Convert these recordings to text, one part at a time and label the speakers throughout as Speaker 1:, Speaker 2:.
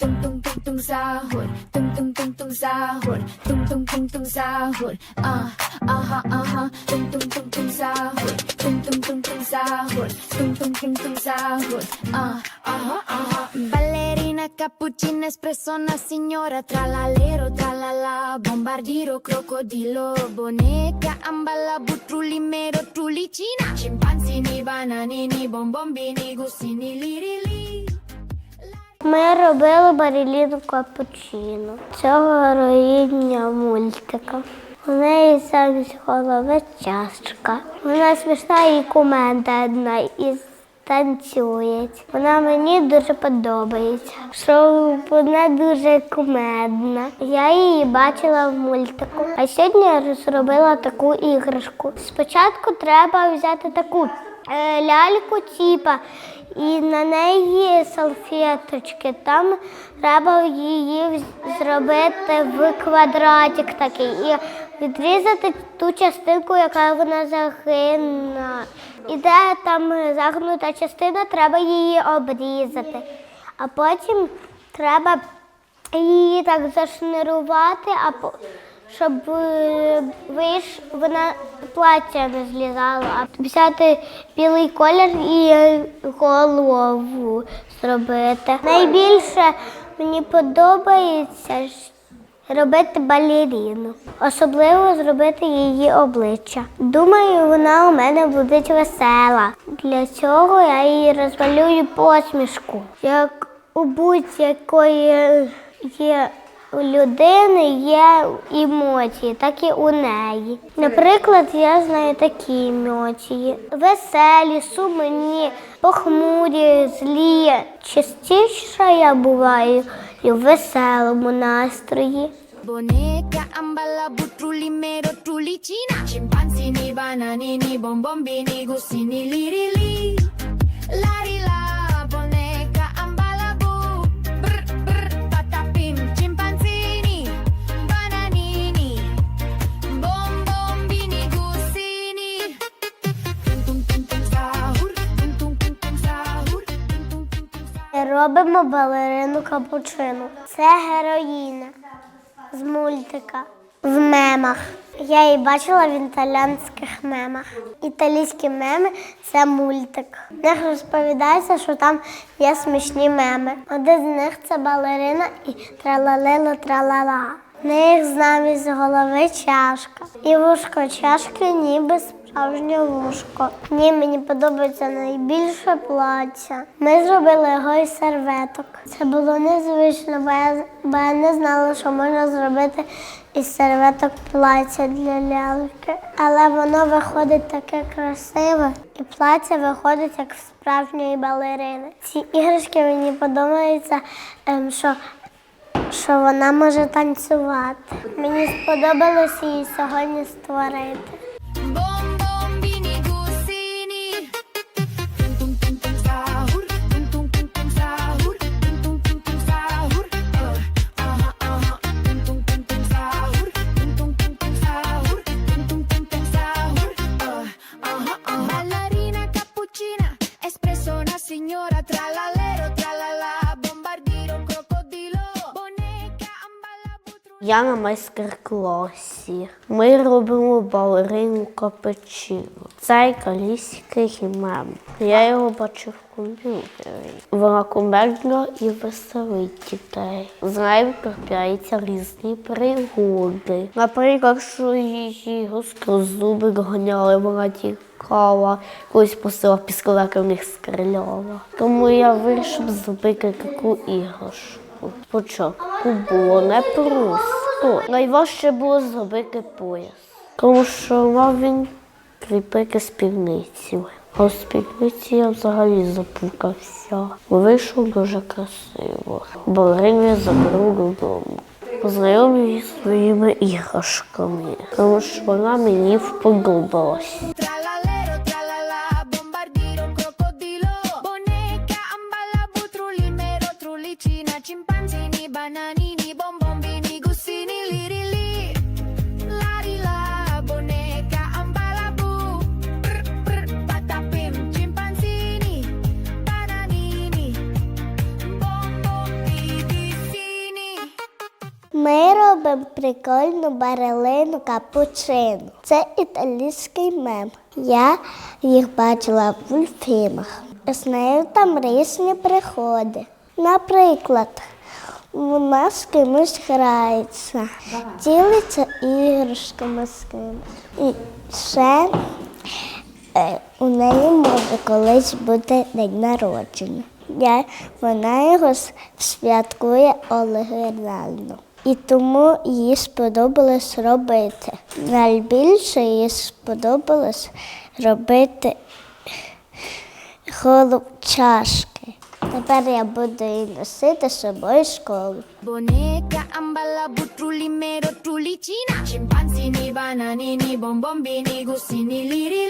Speaker 1: tung tung tung tung sahur, tung tung tung tung sahur, tung tung tung tung sahur, ah, aha aha, tung tung tung tung sahur, tung tung tung tung sahur, tung tung tung tung sahur, ah, aha aha. Ballerina, cappuccino, espresso, una signora, tralalero, tralala, bombardiro, crocodilo, boneca, ambala, butruli, mero, trulicina, scimpanzini, bananini, bombombini, gustini, lirili.
Speaker 2: Ми робили Баріліну капучино. Це героїня мультика. У неї замість голови чашка. Вона смішна і кумедна і танцює. Вона мені дуже подобається. Що вона дуже кумедна. Я її бачила в мультику. А сьогодні я зробила таку іграшку. Спочатку треба взяти таку е, ляльку тіпа і на неї салфеточки. Там треба її зробити в квадратик такий і відрізати ту частинку, яка вона загинна. І де там загнута частина, треба її обрізати. А потім треба її так зашнирувати, а щоб е, виш, вона плаття не злізала, а взяти білий колір і голову зробити. Найбільше мені подобається робити балеріну, особливо зробити її обличчя. Думаю, вона у мене буде весела. Для цього я її розмалюю посмішку. Як у будь-якої є у людини є емоції, так і у неї. Наприклад, я знаю такі емоції: веселі, сумні, похмурі, злі. Частіше я буваю в веселому настрої.
Speaker 1: Boneca, ambala, butruli, mero, trulicina Scimpanzini, bananini, bombombini, gustini, lirili Larila,
Speaker 2: Робимо балерину капучину. Це героїна з мультика в мемах. Я її бачила в італійських мемах. Італійські меми це мультик. В них розповідається, що там є смішні меми. Один з них це балерина і тралалило тралала. В них замість голови чашка. І вушко чашки ніби справжнє вушко. Ні, мені подобається найбільше плаття. Ми зробили його із серветок. Це було незвично, бо я, бо я не знала, що можна зробити із серветок плаття для ляльки. Але воно виходить таке красиве, і плаття виходить як в справжньої балерини. Ці іграшки мені подобаються, ем, що що вона може танцювати. Мені сподобалось її сьогодні створити. Я на майстер-класі. Ми робимо балерину капучино. Це італійський мем. Я його бачив в комп'ютері. Вона кумедна і веселить дітей. З нею трапляються різні пригоди. Наприклад, що її гострозуби ганяли, вона тікала, колись посила пістолета в них стріляла. Тому я вирішив зробити таку іграшку. Спочатку було непросто. Найважче було зробити пояс, тому що мав він кріпити спідницю. А в спідниці я взагалі запукався. Вийшов дуже красиво. Балерину я заберу додому. Познайомив її своїми іграшками, тому що вона мені вподобалась.
Speaker 3: Ми прикольну барелину капучину. Це італійський мем. Я їх бачила в мультфільмах. З нею там різні приходи. Наприклад, вона з кимось грається, ділиться іграшками з кимось. І ще е, у неї може колись бути день народження. Я, вона його святкує оригінально. І тому їй сподобалось робити. Найбільше їй сподобалось робити голуб чашки. Тепер я буду її носити з собою в школу.
Speaker 1: Boneca, ambala, butruli, mero, trulicina Scimpanzini, bananini, bonbombini, gustini, lirili Lari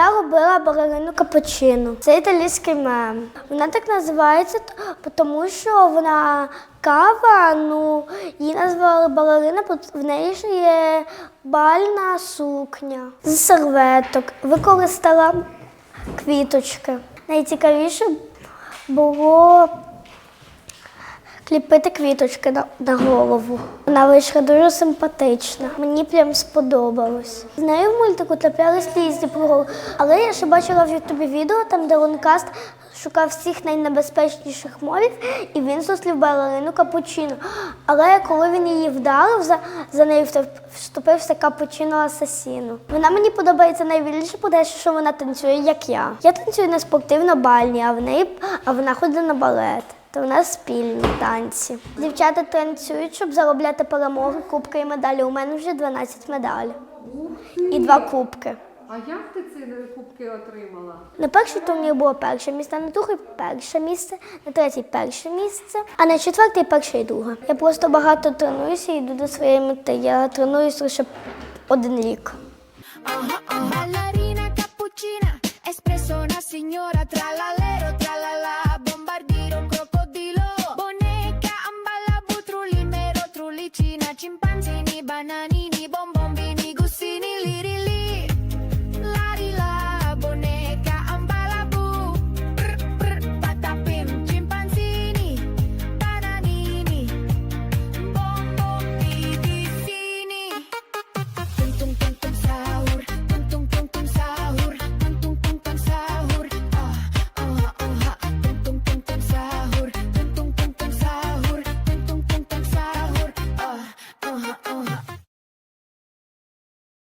Speaker 3: Я робила балерину капучину. Це італійський мем. Вона так називається, тому що вона кава, ну її назвали балерина, бо в неї ж є бальна сукня з серветок. Використала квіточки. Найцікавіше було кліпити квіточки на, на голову. Вона вийшла дуже симпатична. Мені прям сподобалось. З нею в мультику траплялись різні пригоди. Але я ще бачила в Ютубі відео, там де Лонкаст шукав всіх найнебезпечніших мовів, і він зустрів балерину капучино. Але коли він її вдарив, за, за нею вступився капучино асасіно. Вона мені подобається найбільше, по те, що вона танцює, як я. Я танцюю на спортивно-бальні, а в неї а вона ходить на балет. То в нас спільні танці. Дівчата танцюють, щоб заробляти перемоги, кубки і медалі. У мене вже 12 медалей. І два кубки.
Speaker 4: А як ти ці кубки отримала?
Speaker 3: На перший турнір було перше місце, на другий перше місце, на третій перше місце, а на четвертий перше і друге. Я просто багато тренуюся і йду до своєї мети. Я тренуюсь лише один рік.